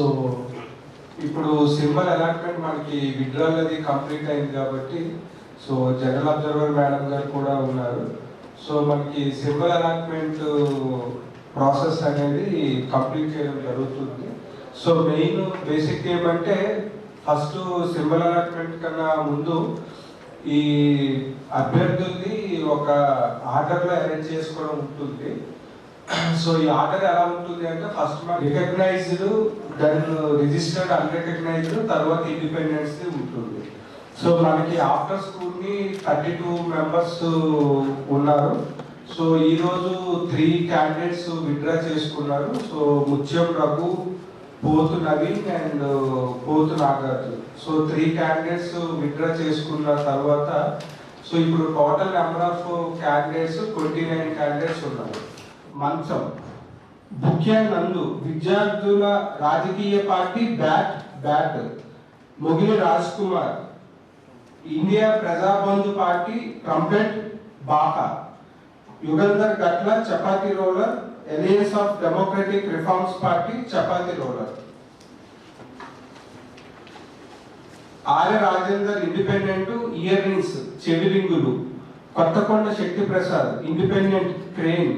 So ఇప్పుడు symbol allotment మనకి withdrawal అది కంప్లీట్ అయింది కాబట్టి సో జనరల్ అబ్జర్వర్ మేడం గారు కూడా ఉన్నారు. సో మనకి సింబల్ అలాట్మెంట్ ప్రాసెస్ అనేది కంప్లీట్ చేయడం జరుగుతుంది. సో మెయిన్ బేసిక్ ఏమంటే ఫస్ట్ సింబల్ అలాట్మెంట్ కన్నా ముందు ఈ అభ్యర్థుల్ని ఒక ఆర్డర్లో అరేంజ్ చేసుకోవడం ఉంటుంది. సో ఈ ఆర్డర్ ఎలా ఉంటుంది అంటే ఫస్ట్ మన రికగ్నైజ్డ్ దెన్ రిజిస్టర్డ్ అన్రికగ్నైజ్డ్ తర్వాత ఇండిపెండెన్స్ ఉంటుంది. సో మనకి ఆఫ్టర్ స్కూల్ని థర్టీ టూ మెంబర్స్ ఉన్నారు. సో ఈ రోజు త్రీ క్యాండిడేట్స్ విత్డ్రా చేసుకున్నారు. So Mutyam Raghu Pothu Naveen and Pothu Nagarjuna. So three candidates withdraw చేసుకున్న తర్వాత సో ఇప్పుడు total number of candidates twenty nine candidates ఉన్నారు. మంచం. ముఖ్య నందు విద్యార్థుల రాజకీయ party bat bat. Mogili Raj Kumar India Prajabandhu party trumpet బాకా Yugandhar Gatla chapati roller. Alliance of democratic reforms party chapati roller. Arya Rajender independent rings చెవి రింగులు. Kothakonda Shakti Prasad independent crane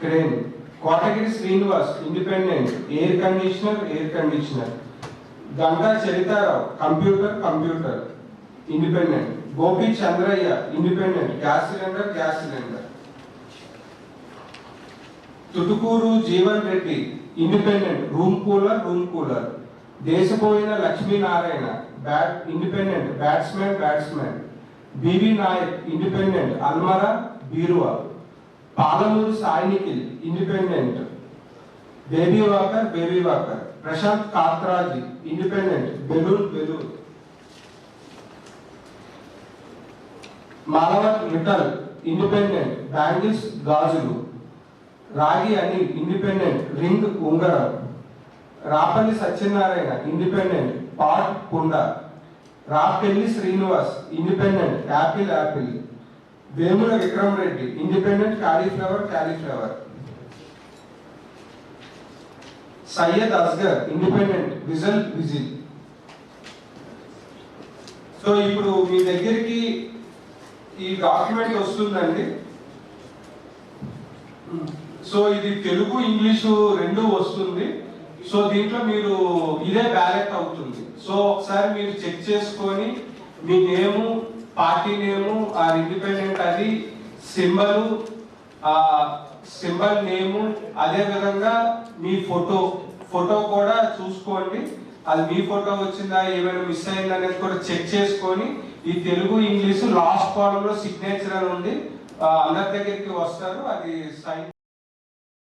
crane Kotagiri Srinivas independent air conditioner air conditioner. Ganga Charitharao computer computer independent. Gopi Chandraiah independent. Gas cylinder gas cylinder. Tutukuru Jeevan Reddy independent. Room cooler room cooler. Deshapoina Lakshminarayana bat independent. Batsmen batsmen. B V Nayak independent. అల్మరా బీరువా. Palamuru Sai Nikhil independent baby walker baby walker. Prashanth Katraji independent balloon Belur. Malavath little independent bangles గాజులు. రాగి Anil independent ring ఉంగరం. Rapalli Satyanarayana independent pot కుండ Rapelli Srinivas independent apple apple. Vemula Vikram Reddy independent cauliflower cauliflower Syed Asghar independent whistle whistle so ఇప్పుడు మీ దగ్గరికి ఈ document వస్తుందండి. Hmm. So ఇది తెలుగు ఇంగ్లీషు రెండు వస్తుంది. సో దీంట్లో మీరు ఇదే బ్యాలెట్ అవుతుంది. సో ఒకసారి మీరు చెక్ చేసుకొని మీ నేము పార్టీ నేము ఆ ఇండిపెండెంట్ అది సింబల్ ఆ సింబల్ నేము అదే విధంగా మీ ఫోటో. ఫోటో కూడా చూసుకోండి. అది మీ ఫోటో వచ్చిందా ఏమైనా మిస్ అయిందా అనేది కూడా చెక్ చేసుకొని ఈ తెలుగు ఇంగ్లీషు లాస్ట్ కాలంలో సిగ్నేచర్ అని ఉంది. అందరి దగ్గరికి వస్తారు. అది సైన్